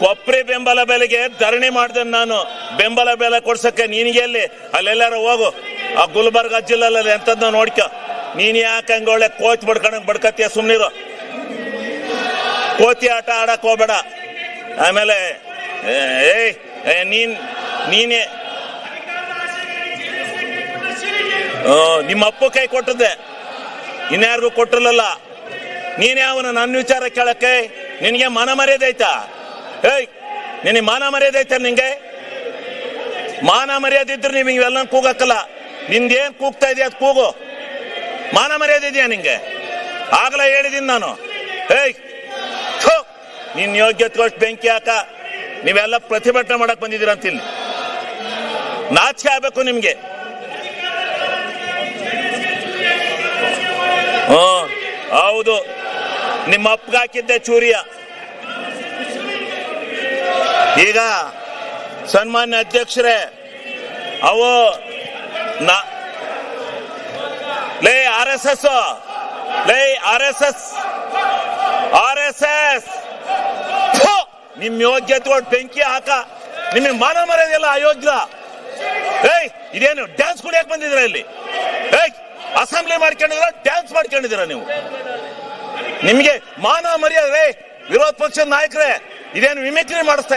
ಕೊಪ್ರಿ ಬೆಂಬಲ ಬೆಲೆಗೆ ಧರಣಿ ಮಾಡ್ದೆ ನಾನು. ಬೆಂಬಲ ಬೆಲೆ ಕೊಡ್ಸಕ್ಕೆ ನಿನಗೆ ಎಲ್ಲಿ? ಅಲ್ಲೆಲ್ಲಾರು ಹೋಗು. ಆ ಗುಲ್ಬರ್ಗ ಜಿಲ್ಲೆ ಎಂತದ್ದು ನೋಡ್ಕ. ನೀನ್ ಯಾಕೆ ಹಂಗ ಒಳ್ಳೆ ಕೋಚ್ ಬಡ್ಕೊಂಡಂಗ್ ಬಡ್ಕತ್ತೀಯ ಸುಮ್ನಿರು. ಕೋತಿ ಆಟ ಆಡಕ್ ಹೋಗ್ಬೇಡ. ಆಮೇಲೆ ಏಯ್ ನೀನ್, ನೀನೇ. ನಿಮ್ಮ ಅಪ್ಪ ಕೈ ಕೊಟ್ಟದ್ದೆ. ಇನ್ಯಾರಿಗೂ ಕೊಟ್ಟಿರಲಿಲ್ಲ. ನೀನೇ ಅವನು ನನ್ನ ವಿಚಾರ ಕೇಳಕ್ಕೆ? ನಿನಗೆ ಮನ ಮರ್ಯಾದೆ ಏಯ್ ನಿನಗೆ ಮಾನ ಮರ್ಯಾದೆ ಐತೆ ನಿಂಗೆ? ಮಾನ ಮರ್ಯಾದೆ ಇದ್ರೆ ನೀವು ಇವೆಲ್ಲ ಕೂಗಕ್ಕಲ್ಲ. ನಿಂದೇನ್ ಕೂಗ್ತಾ ಇದೆಯಾ ಅದು ಕೂಗು. ಮಾನ ಮರ್ಯಾದೆ ಇದೆಯಾ ನಿಂಗೆ? ಆಗಲೇ ಹೇಳಿದೀನಿ ನಾನು. ಏಯ್ ಥು, ನಿನ್ನ ಯೋಗ್ಯತೆಗೋಷ್ಟು ಬೆಂಕಿ ಹಾಕ. ನೀವೆಲ್ಲ ಪ್ರತಿಭಟನೆ ಮಾಡಕ್ ಬಂದಿದ್ದೀರ ಅಂತ ಇಲ್ಲಿ. ನಾಚಿಕೆ ಆಗ್ಬೇಕು ನಿಮ್ಗೆ. ಹ್ಮ್ ಹೌದು. ನಿಮ್ಮ ಅಪ್ಪಗಾಕಿದ್ದೆ ಚೂರಿಯ. ಈಗ ಸನ್ಮಾನ್ಯ ಅಧ್ಯಕ್ಷರೇ, ಅವು ಲೇ ಆರ್ ಎಸ್ ಎಸ್, ಲೇ R S S, R S S. ನಿಮ್ ಯೋಗ್ಯತೆ ಬೆಂಕಿ ಹಾಕ. ನಿಮಗೆ ಮಾನ ಮರ್ಯಾದೆಲ್ಲ ಅಯೋಗ್ಯ. ಏಯ್, ಇದೇನು ಡ್ಯಾನ್ಸ್ ಕುಡಿಯಕ್ ಬಂದಿದ್ರ ಇಲ್ಲಿ? ಏಯ್, ಅಸೆಂಬ್ಲಿ ಮಾಡ್ಕೊಂಡಿದ್ರ ಡ್ಯಾನ್ಸ್ ಮಾಡ್ಕೊಂಡಿದ್ದೀರ ನೀವು? ನಿಮಗೆ ಮಾನ ಮರ್ಯಾದೆ ವಿರೋಧ ಪಕ್ಷದ ನಾಯಕರೇ. ಇದೇನು ವಿಮಿಕ್ರಿ ಮಾಡಿಸ್ತಾ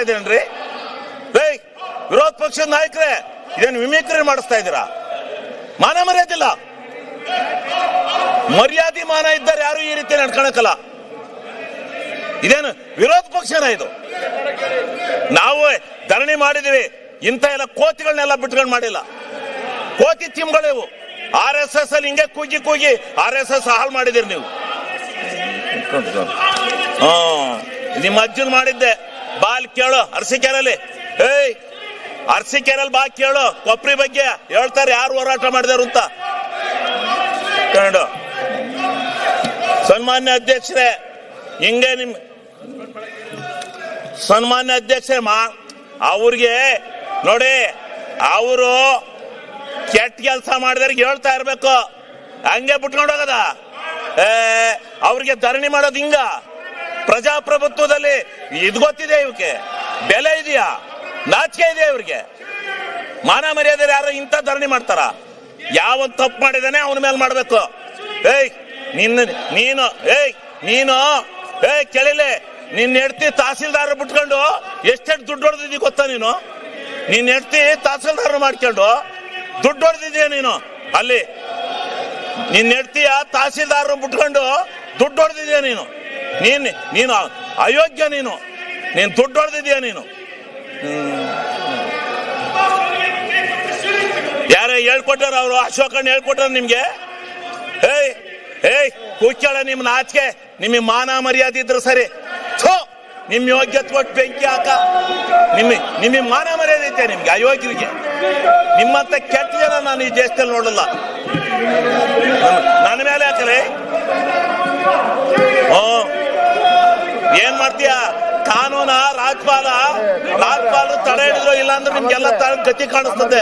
ಏಯ್, ವಿರೋಧ ಪಕ್ಷದ ನಾಯಕರೇ, ಇದೇನು ವಿಮಿಕ್ರಿ ಮಾಡಿಸ್ತಾ ಇದ್ದೀರಾ? ಮಾನ ಮರ್ಯಾದಿಲ್ಲ ಮರ್ಯಾದೆ ಮಾನ ಇದ್ದಾರೆ ಯಾರು ಈ ರೀತಿ ನಡ್ಕೊಳಕಲ್ಲ. ಇದೇನು ವಿರೋಧ ಪಕ್ಷನ ಇದು? ನಾವು ಧರಣಿ ಮಾಡಿದೀವಿ ಇಂಥ ಎಲ್ಲ ಕೋತಿಗಳನ್ನೆಲ್ಲ ಬಿಟ್ಕೊಂಡು ಮಾಡಿಲ್ಲ. ಕೋತಿ ತಿಮ್ಗಳಿವು ಆರ್ ಎಸ್ ಎಸ್ ಅಲ್ಲಿ ಹಿಂಗೆ ಕೂಗಿ ಕೂಗಿ ಆರ್ ಎಸ್ ಎಸ್ ಹಾಳು ಮಾಡಿದಿರಿ ನೀವು. ಹ್ಮ್ ನಿಮ್ಮ ಅಜ್ಜನ್ ಮಾಡಿದ್ದೆ. ಬಾಲ್ ಕೇಳು ಅರಸಿಕೆರಲ್ಲಿ ಏಯ್ ಅರಸಿಕೆರಲ್ಲಿ ಬಾ, ಕೇಳು. ಕೊಪ್ರಿ ಬಗ್ಗೆ ಹೇಳ್ತಾರೆ, ಯಾರು ಹೋರಾಟ ಮಾಡಿದಾರು ಅಂತ. ಕಂಡು ಸನ್ಮಾನ್ಯ ಅಧ್ಯಕ್ಷರೇ, ಹಿಂಗೆ ನಿಮ್ ಸನ್ಮಾನ್ಯ ಅಧ್ಯಕ್ಷರೇ, ಮಾ ಅವ್ರಿಗೆ ನೋಡಿ ಅವರು ಕೆಟ್ಟ ಕೆಲಸ ಮಾಡಿದವ್ರಿಗೆ ಹೇಳ್ತಾ ಇರ್ಬೇಕು. ಹಂಗೆ ಬಿಟ್ಕೊಂಡು ಹೋಗದ? ಏ, ಅವ್ರಿಗೆ ಧರಣಿ ಮಾಡೋದು ಹಿಂಗ. ಪ್ರಜಾಪ್ರಭುತ್ವದಲ್ಲಿ ಇದು ಗೊತ್ತಿದೆ ಇವಕ್ಕೆ. ಬೆಲೆ ಇದೆಯಾ? ನಾಚಿಕೆ ಇದೆಯಾ ಇವ್ರಿಗೆ? ಮಾನ ಮರ್ಯಾದೆ ಯಾರು ಇಂಥ ಧರಣಿ ಮಾಡ್ತಾರ? ಯಾವ ತಪ್ಪು ಮಾಡಿದಾನೆ ಅವನ ಮೇಲೆ ಮಾಡಬೇಕು. ಏಯ್, ನಿನ್ನ, ನೀನು, ಏಯ್ ನೀನು, ಏಯ್, ಕೇಳಿಲೆ, ನಿನ್ನ ಹೆಡ್ತಿ ತಹಸೀಲ್ದಾರ್ ಬಿಟ್ಕೊಂಡು ಎಷ್ಟೆಷ್ಟು ದುಡ್ಡು ಹೊಡೆದಿದ್ದಿ ಗೊತ್ತಾ ನೀನು? ನಿನ್ನ ಹೆಡ್ತಿ ತಹಸೀಲ್ದಾರ್ ಮಾಡ್ಕೊಂಡು ದುಡ್ಡು ಹೊಡೆದಿದ್ಯಾ ನೀನು? ಅಲ್ಲಿ, ನಿನ್ನ ಹೆಡ್ತಿಯ ತಹಸೀಲ್ದಾರ್ ಬಿಟ್ಕೊಂಡು ದುಡ್ಡು ಹೊಡೆದಿದ್ಯಾ ನೀನು? ನೀನ್, ನೀನು ಅಯೋಗ್ಯ ನೀನು. ನೀನು ದುಡ್ಡು ಹೊಡೆದಿದ್ಯಾ ನೀನು? ಯಾರೇ ಹೇಳ್ಕೊಟ್ಟಾರ ಅವರು, ಅಶೋಕಣ್ಣ ಹೇಳ್ಕೊಟ್ಟಾರ ನಿಮ್ಗೆ? ಏಯ್ ಏಯ್ ಕೂಚಾಳ ನಿಮ್ ನಾಚಿಕೆ. ನಿಮಗೆ ಮಾನ ಮರ್ಯಾದೆ ಇದ್ರು ಸರಿ. ನಿಮ್ ಯೋಗ್ಯತೆ ಕೊಟ್ಟು ಬೆಂಕಿ ಹಾಕ. ನಿಮ್ಮ ನಿಮಗೆ ಮಾನ ಮರ್ಯಾದೆ ಐತೆ ನಿಮ್ಗೆ, ಅಯೋಗ್ಯರಿಗೆ. ನಿಮ್ಮಂತ ಕೆಟ್ಟ ಜನ ನಾನು ಈ ದೇಶದಲ್ಲಿ ನೋಡಲ್ಲ. ನನ್ನ- ಮೇಲೆ ಹಾಕಲೇ ಮಾಡ್ತೀಯ? ಕಾನೂನ ರಾಜ್ಪಾಲ. ರಾಜ್ಪಾಲರು ತಡೆ ಹಿಡಿದ್ರು ಇಲ್ಲ ಅಂದ್ರೆ ನಿಮ್ಗೆಲ್ಲ ಗತಿ ಕಾಣಿಸ್ತದೆ.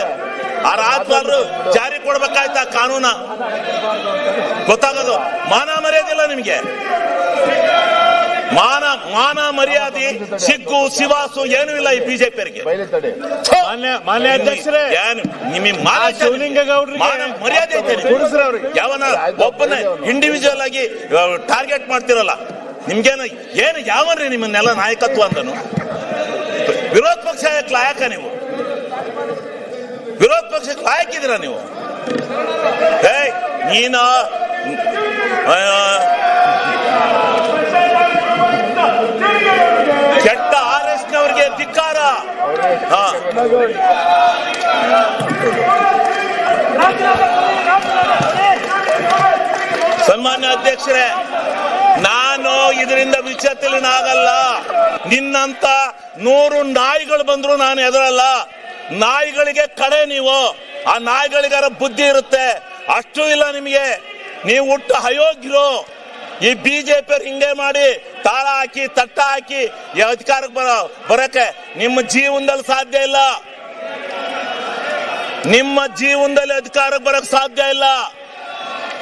ಆ ರಾಜ್ಪಾಲರು ಜಾರಿ ಕೊಡ್ಬೇಕಾಯ್ತ ಕಾನೂನ? ಗೊತ್ತಾಗೋದು? ಮಾನ ಮರ್ಯಾದೆ ಇಲ್ಲ ನಿಮ್ಗೆ. ಮಾನ ಮಾನ ಮರ್ಯಾದೆ ಸಿಗ್ಗು ಶಿವಾಸು ಏನೂ ಇಲ್ಲ ಈ ಬಿಜೆಪಿಯವರಿಗೆ. ಮಾನ್ಯ ಮಾನ್ಯ ಅಧ್ಯಕ್ಷರೇ. ನಿಮಗೆ ಮಾನ ಮರ್ಯಾದೆ ಐತೆ ಯಾವನ ಒಬ್ಬನ ಇಂಡಿವಿಜುವಲ್ ಆಗಿ ಟಾರ್ಗೆಟ್ ಮಾಡ್ತಿರಲ್ಲ. ನಿಮ್ಗೇನು ಏನು ಯಾವನ್ರಿ ನಿಮ್ಮನ್ನೆಲ್ಲ ನಾಯಕತ್ವ ಅಂದನು? ವಿರೋಧ ಪಕ್ಷ ಲಾಯಕ ನೀವು. ವಿರೋಧ ಪಕ್ಷಕ್ಕೆ ಲಾಯಕಿದ್ದೀರಾ ನೀವು? ಏಯ್, ನೀನ ಕೆಟ್ಟ ಆರ್ ಎಸ್ ನವರಿಗೆ ಧಿಕ್ಕಾರ. ಹಾ. ಸನ್ಮಾನ್ಯ ಅಧ್ಯಕ್ಷರೇ ನಾನು ಇದರಿಂದ ವಿಚಲಿತನಾಗಲ್ಲ ನಿನ್ನಂತ ನೂರು ನಾಯಿಗಳು ಬಂದ್ರು ನಾನು ಎದುರಲ್ಲ ನಾಯಿಗಳಿಗೆ ಕಡೆ ನೀವು. ಆ ನಾಯಿಗಳಿಗಾರ ಬುದ್ಧಿ ಇರುತ್ತೆ. ಅಷ್ಟು ಇಲ್ಲ ನಿಮಗೆ. ನೀವು ಹುಟ್ಟು ಅಯೋಗ್ಯರು. ಈ ಬಿಜೆಪಿ ಹಿಂಗೆ ಮಾಡಿ ತಾಳ ಹಾಕಿ, ತಟ್ಟ ಹಾಕಿ ಅಧಿಕಾರಕ್ಕೆ ಬರ, ಬರಕ್ಕೆ ನಿಮ್ಮ ಜೀವನದಲ್ಲಿ ಸಾಧ್ಯ ಇಲ್ಲ. ನಿಮ್ಮ ಜೀವನದಲ್ಲಿ ಅಧಿಕಾರಕ್ಕೆ ಬರಕ್ ಸಾಧ್ಯ ಇಲ್ಲ.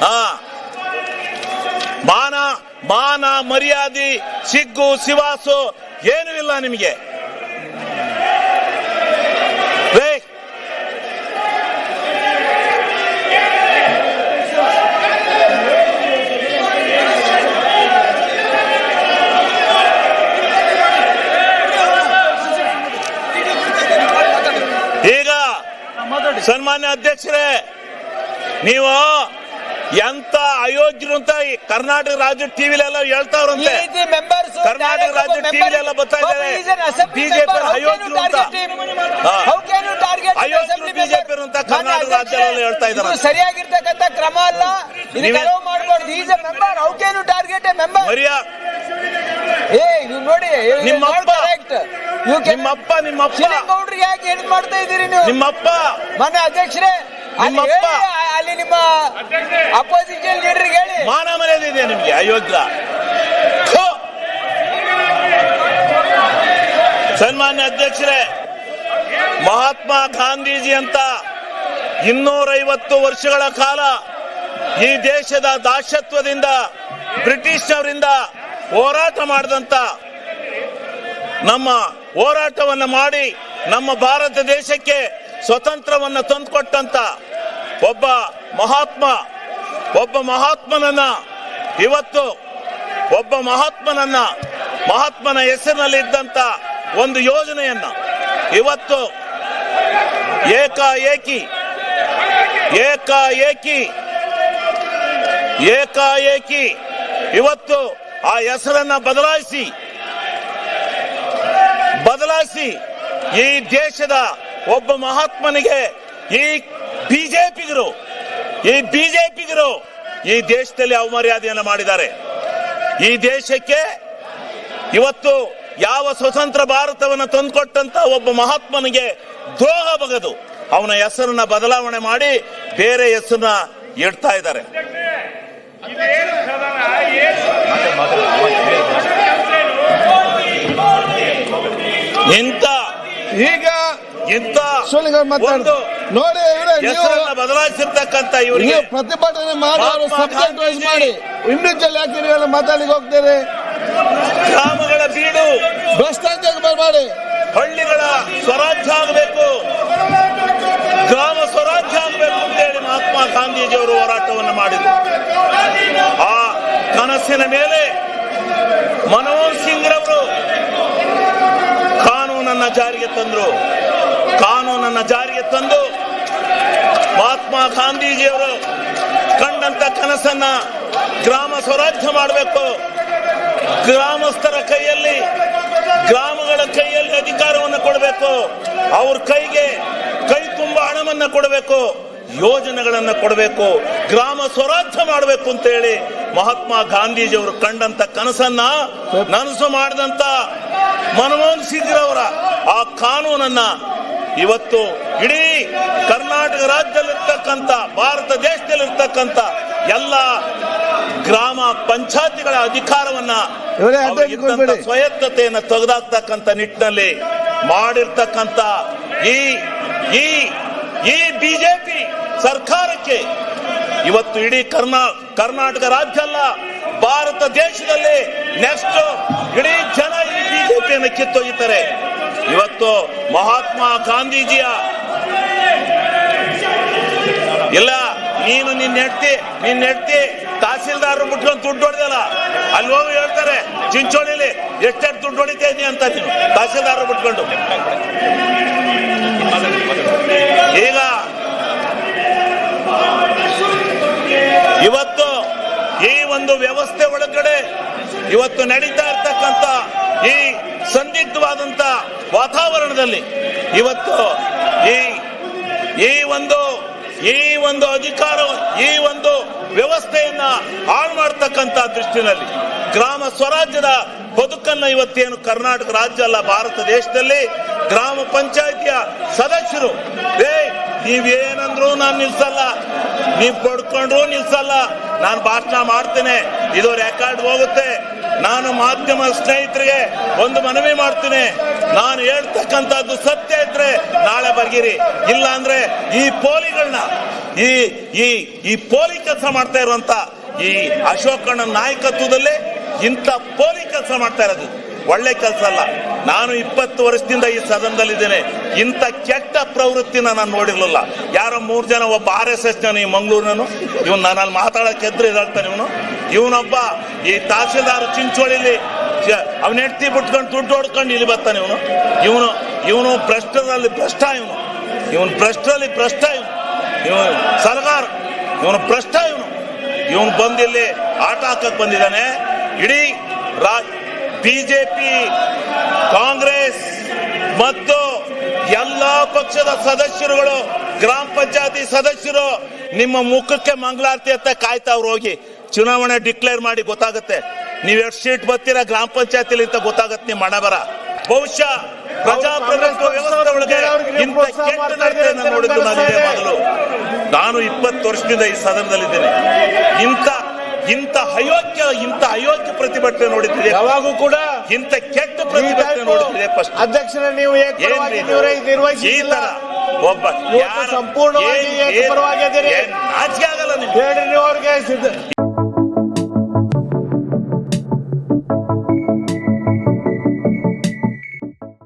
ಹಾ. ಮಾನ ಮಾನ ಮರ್ಯಾದೆ ಸಿಗ್ಗು ಸಿವಾಸು ಏನೂ ಇಲ್ಲ ನಿಮಗೆ. ಈಗ ಸನ್ಮಾನ್ಯ ಅಧ್ಯಕ್ಷರೇ ನೀವು ಎಂತ ಅಯೋಗ್ಯರು ಅಂತ ಕರ್ನಾಟಕ ರಾಜ್ಯ ಟಿವಿಲೆಲ್ಲ ಹೇಳ್ತಾವ್ರಂತೆ. ಕರ್ನಾಟಕ ರಾಜ್ಯ ಟಿವಿ ಎಲ್ಲ ಬರ್ತಾ ಇದ್ದಾರೆ. ಬಿಜೆಪಿ ಅಯೋಗ್ಯರು ಅಂತ. ಹಾ. ಅಯೋಗ್ಯರು ಬಿಜೆಪಿ ಅಂತ ಕರ್ನಾಟಕ ರಾಜ್ಯದಲ್ಲಿ ಹೇಳ್ತಾ ಇದ್ದಾರೆ. ಸರಿಯಾಗಿರ್ತಕ್ಕಂಥ ಕ್ರಮ ಅಲ್ಲ? ಮಾಡಬಾರ್ದು is a member how can you target a member ಮರಿಯ. ಏ ನೀವು ನೋಡಿ ನಿಮ್ಮಪ್ಪ. ಅಪ್ಪ ನಿಮ್ಮಪ್ಪ ನಿಮ್ಮಪ್ಪ. ಶಿವಲಿಂಗೌಡ್ರಿಗೆ ಯಾಕೆ ಹೆಣ್ ಮಾಡ್ತಾ ಇದ್ದೀರಿ ನೀವು? ನಿಮ್ಮಪ್ಪ. ಮನೆ ಅಧ್ಯಕ್ಷರೇ ನಿಮ್ಮಪ್ಪ. ಅಪ್ಪ ಅಲ್ಲಿ ನಿಮ್ಮ ಅಪೋಸಿಷನ್ ಲೀಡರ್ಗೆ ಹೇಳಿ ಮಾನ ಮರ್ಯಾದೆ ಇದೆ ನಿಮಗೆ ಅಯೋಗ್ಯ. ಸನ್ಮಾನ್ಯ ಅಧ್ಯಕ್ಷರೇ ಮಹಾತ್ಮ ಗಾಂಧೀಜಿ ಅಂತ ಇನ್ನೂರೈವತ್ತು ವರ್ಷಗಳ ಕಾಲ ಈ ದೇಶದ ದಾಶತ್ವದಿಂದ ಬ್ರಿಟಿಷ್ನವರಿಂದ ಹೋರಾಟ ಮಾಡಿದಂತ ನಮ್ಮ ಹೋರಾಟವನ್ನು ಮಾಡಿ ನಮ್ಮ ಭಾರತ ದೇಶಕ್ಕೆ ಸ್ವತಂತ್ರವನ್ನು ತಂದುಕೊಟ್ಟಂತ ಒಬ್ಬ ಮಹಾತ್ಮ, ಒಬ್ಬ ಮಹಾತ್ಮನನ್ನ ಇವತ್ತು ಒಬ್ಬ ಮಹಾತ್ಮನನ್ನ ಮಹಾತ್ಮನ ಹೆಸರಿನಲ್ಲಿ ಇದ್ದಂತ ಒಂದು ಯೋಜನೆಯನ್ನ ಇವತ್ತು ಏಕಾಏಕಿ ಏಕಾಏಕಿ ಏಕಾಏಕಿ ಇವತ್ತು ಆ ಹೆಸರನ್ನ ಬದಲಾಯಿಸಿ ಬದಲಾಯಿಸಿ ಈ ದೇಶದ ಒಬ್ಬ ಮಹಾತ್ಮನಿಗೆ ಈ ಬಿಜೆಪಿಗರು. ಈ ಬಿಜೆಪಿಗರು ಈ ದೇಶದಲ್ಲಿ ಅವಮರ್ಯಾದೆಯನ್ನು ಮಾಡಿದ್ದಾರೆ. ಈ ದೇಶಕ್ಕೆ ಇವತ್ತು ಯಾವ ಸ್ವತಂತ್ರ ಭಾರತವನ್ನು ತಂದುಕೊಟ್ಟಂತ ಒಬ್ಬ ಮಹಾತ್ಮನಿಗೆ ದ್ರೋಹ ಬಗದು ಅವನ ಹೆಸರನ್ನ ಬದಲಾವಣೆ ಮಾಡಿ ಬೇರೆ ಹೆಸರನ್ನ ಇಡ್ತಾ ಇದ್ದಾರೆ. ಇಂಥ ಈಗ ಇಂಥ ನೋಡಿ ಹೆಸರನ್ನ ಬದಲಾಯಿಸಿರ್ತಕ್ಕಂಥ ಇವರಿಗೆ ಪ್ರತಿಭಟನೆ ಮಾಡಿ ಅವರು ಸಬ್ಜೆಕ್ಟ್ ವೈಸ್. ಮಾಡಿ. ಇಂಡಿವಿಜುವಲ್ ಯಾಕೆ ನೀವೆಲ್ಲ ಮಾತಾಡಲಿಕ್ಕೆ ಹೋಗ್ತೀರಿ? ಗ್ರಾಮಗಳ ಬೀಡು ಭ್ರಷ್ಟಾಚಾರ ಮಾಡಿ. ಹಳ್ಳಿಗಳ ಸ್ವರಾಜ್ಯ ಆಗಬೇಕು. ಗ್ರಾಮ ಸ್ವರಾಜ್ಯ ಆಗಬೇಕು ಅಂತೇಳಿ ಮಹಾತ್ಮ ಗಾಂಧೀಜಿಯವರು ಹೋರಾಟವನ್ನು ಮಾಡಿದರು. ಆ ಕನಸಿನ ಮೇಲೆ ಮನಮೋಹನ್ ಸಿಂಗ್ ರವರು ಕಾನೂನನ್ನ ಜಾರಿಗೆ ತಂದ್ರು. ಕಾನೂನನ್ನ ಜಾರಿಗೆ ತಂದು ಮಹಾತ್ಮ ಗಾಂಧೀಜಿಯವರು ಕಂಡಂತ ಕನಸನ್ನ ಗ್ರಾಮ ಸ್ವರಾಜ್ಯ ಮಾಡಬೇಕು. ಗ್ರಾಮಸ್ಥರ ಕೈಯಲ್ಲಿ, ಗ್ರಾಮಗಳ ಕೈಯಲ್ಲಿ ಅಧಿಕಾರವನ್ನು ಕೊಡಬೇಕು. ಅವ್ರ ಕೈಗೆ ಕೈ ತುಂಬ ಹಣವನ್ನು ಕೊಡಬೇಕು, ಯೋಜನೆಗಳನ್ನು ಕೊಡಬೇಕು, ಗ್ರಾಮ ಸ್ವರಾಜ್ಯ ಮಾಡಬೇಕು ಅಂತ ಹೇಳಿ ಮಹಾತ್ಮ ಗಾಂಧೀಜಿಯವರು ಕಂಡಂತ ಕನಸನ್ನ ನನಸು ಮಾಡಿದಂತ ಮನಮೋಹನ್ ಸಿಂಗ್ ರವರ ಆ ಕಾನೂನನ್ನ ಇವತ್ತು ಇಡೀ ಕರ್ನಾಟಕ ರಾಜ್ಯದಲ್ಲಿರ್ತಕ್ಕಂಥ ಭಾರತ ದೇಶದಲ್ಲಿರ್ತಕ್ಕಂಥ ಎಲ್ಲ ಗ್ರಾಮ ಪಂಚಾಯತಿಗಳ ಅಧಿಕಾರವನ್ನ ಸ್ವಯತ್ತತೆಯನ್ನ ತೆಗೆದಾಕ್ತಕ್ಕಂತ ತೆಗೆದಾಕ್ತಕ್ಕಂಥ ನಿಟ್ಟಿನಲ್ಲಿ ಮಾಡಿರ್ತಕ್ಕಂಥ ಈ ಈ ಈ ಬಿಜೆಪಿ ಸರ್ಕಾರಕ್ಕೆ ಇವತ್ತು ಇಡೀ ಕರ್ನಾ ಕರ್ನಾಟಕ ರಾಜ್ಯ ಅಲ್ಲ ಭಾರತ ದೇಶದಲ್ಲಿ ನೆಕ್ಸ್ಟ್ ಇಡೀ ಜನ ಈ ಬಿಜೆಪಿಯನ್ನು ಕಿತ್ತೊಯ್ಯುತ್ತಾರೆ. ಇವತ್ತು ಮಹಾತ್ಮ ಗಾಂಧೀಜಿಯ ಇಲ್ಲ, ನೀನು ನಿನ್ನ ಹೆಂಡ್ತಿ ನಿನ್ನ ಹೆಂಡ್ತಿ ತಹಸೀಲ್ದಾರ್ ಮುಟ್ಕೊಂಡು ದುಡ್ಡು ಹೊಡೆದಲ್ಲ, ಅಲ್ಲಿ ಹೋಗಿ ಹೇಳ್ತಾರೆ, ಚಿಂಚೋಳಿಲಿ, ಎಷ್ಟೆಷ್ಟು ದುಡ್ಡು ಹೊಡಿತಾ ಇದೀಯ ಅಂತ ನೀನು? ತಹಸೀಲ್ದಾರ್ ಮುಟ್ಕೊಂಡು. ಈಗ ಇವತ್ತು ಈ ಒಂದು ವ್ಯವಸ್ಥೆ ಒಳಗಡೆ ಇವತ್ತು ನಡೀತಾ ಇರ್ತಕ್ಕಂಥ ಈ ಸಂದಿಗ್ಧವಾದಂತ ವಾತಾವರಣದಲ್ಲಿ ಇವತ್ತು ಈ ಈ ಒಂದು ಈ ಒಂದು ಅಧಿಕಾರ, ಈ ಒಂದು ವ್ಯವಸ್ಥೆಯನ್ನ ಹಾಳು ಮಾಡ್ತಕ್ಕಂಥ ದೃಷ್ಟಿನಲ್ಲಿ ಗ್ರಾಮ ಸ್ವರಾಜ್ಯದ ಬದುಕನ್ನ ಇವತ್ತೇನು ಕರ್ನಾಟಕ ರಾಜ್ಯ ಅಲ್ಲ, ಭಾರತ ದೇಶದಲ್ಲಿ ಗ್ರಾಮ ಪಂಚಾಯಿತಿಯ ಸದಸ್ಯರು, ಏ, ನೀವೇನಂದ್ರು ನಾನು ನಿಲ್ಸಲ್ಲ, ನೀವು ಪಡ್ಕೊಂಡ್ರು ನಿಲ್ಸಲ್ಲ, ನಾನು ಭಾಷಣ ಮಾಡ್ತೇನೆ ಇದು ರೆಕಾರ್ಡ್ ಹೋಗುತ್ತೆ. ನಾನು ಮಾಧ್ಯಮ ಸ್ನೇಹಿತರಿಗೆ ಒಂದು ಮನವಿ ಮಾಡ್ತೀನಿ. ನಾನು ಹೇಳ್ತಕ್ಕಂಥದ್ದು ಸತ್ಯ ಇದ್ರೆ ನಾಳೆ ಬರ್ಗಿರಿ. ಇಲ್ಲ ಅಂದ್ರೆ ಈ ಪೋಲಿಗಳನ್ನ, ಈ ಈ ಈ ಪೋಲಿ ಕೆಲಸ ಮಾಡ್ತಾ ಇರುವಂತ ಈ ಅಶೋಕಣ್ಣ ನಾಯಕತ್ವದಲ್ಲಿ ಇಂಥ ಪೋಲಿ ಕೆಲಸ ಮಾಡ್ತಾ ಇರೋದು. ಒಳ್ಳೆ ಕೆಲಸ ಅಲ್ಲ. ನಾನು ಇಪ್ಪತ್ತು ವರ್ಷದಿಂದ ಈ ಸದನದಲ್ಲಿದ್ದೇನೆ. ಇಂಥ ಕೆಟ್ಟ ಪ್ರವೃತ್ತಿನ ನಾನು ನೋಡಿರ್ಲಿಲ್ಲ. ಯಾರೋ ಮೂರು ಜನ ಒಬ್ಬ ಆರ್ ಎಸ್ ಎಸ್ ಜನ ಈ ಮಂಗಳೂರಿನನು ಇವನು ನಾನು ಅಲ್ಲಿ ಮಾತಾಡೋಕೆ ಎದ್ರು ಇದಾಗ್ತಾನೆ ಇವನು. ಇವನೊಬ್ಬ ಈ ತಹಸೀಲ್ದಾರ್ ಚಿಂಚೋಳಿಲಿ ಅವನ ಹೆಂಡತಿ ಬಿಟ್ಕೊಂಡು ದುಡ್ಡು ಹೊಡ್ಕೊಂಡು ಇಲ್ಲಿ ಬರ್ತಾನೆ ಇವನು. ಇವನು ಇವನು ಭ್ರಷ್ಟದಲ್ಲಿ ಭ್ರಷ್ಟ ಇವನು. ಇವನು ಭ್ರಷ್ಟದಲ್ಲಿ ಭ್ರಷ್ಟ ಇವನು. ಇವನು ಸಲಗಾರ. ಇವನು ಭ್ರಷ್ಟ ಇವನು. ಇವನು ಬಂದಿಲ್ಲಿ ಆಟ ಹಾಕಕ್ ಬಂದಿದ್ದಾನೆ. ಇಡೀ ರಾ ಬಿಜೆಪಿ, ಕಾಂಗ್ರೆಸ್ ಮತ್ತು ಎಲ್ಲಾ ಪಕ್ಷದ ಸದಸ್ಯರುಗಳು, ಗ್ರಾಮ ಪಂಚಾಯತಿ ಸದಸ್ಯರು ನಿಮ್ಮ ಮುಖಕ್ಕೆ ಮಂಗಳಾರತಿ ಅಂತ ಕಾಯ್ತಾವ್ರು ಹೋಗಿ. ಚುನಾವಣೆ ಡಿಕ್ಲೇರ್ ಮಾಡಿ ಗೊತ್ತಾಗುತ್ತೆ. ನೀವು ಎಷ್ಟು ಸೀಟ್ ಬರ್ತೀರಾ ಗ್ರಾಮ ಪಂಚಾಯತಿಲಿ ಅಂತ ಗೊತ್ತಾಗತ್ತೆ ನಿಮ್ಮ ಹಣ ಬರ ಬಹುಶಃ ಪ್ರಜಾಪ್ರಭುತ್ವ ವ್ಯವಸ್ಥೆ ಒಳಗೆ ಇಂಥ ಕೆಟ್ಟ ನಡತೆಯನ್ನು ನೋಡಿದ್ದು ನಾನು ಇದೇ ಮೊದಲು ನಾನು ಇಪ್ಪತ್ತು ವರ್ಷದಿಂದ ಈ ಸದನದಲ್ಲಿದ್ದೇನೆ. ಇಂಥ ಇಂಥ ಅಯೋಗ್ಯ ಇಂಥ ಅಯೋಗ್ಯ ಪ್ರತಿಭಟನೆ ನೋಡಿದ್ರೆ ಯಾವಾಗೂ ಕೂಡ ಇಂಥ ಕೆಟ್ಟ ಪ್ರತಿಭಟನೆ ನೋಡಿದ್ರೆ ಫಸ್ಟ್. ಅಧ್ಯಕ್ಷರ ನೀವು? ಈ ತರ ಒಬ್ಬ ಸಂಪೂರ್ಣವಾಗಿ ನಾಚಿಕೆ ಆಗಲ್ಲ ನೀವು ಅವ್ರಿಗೆ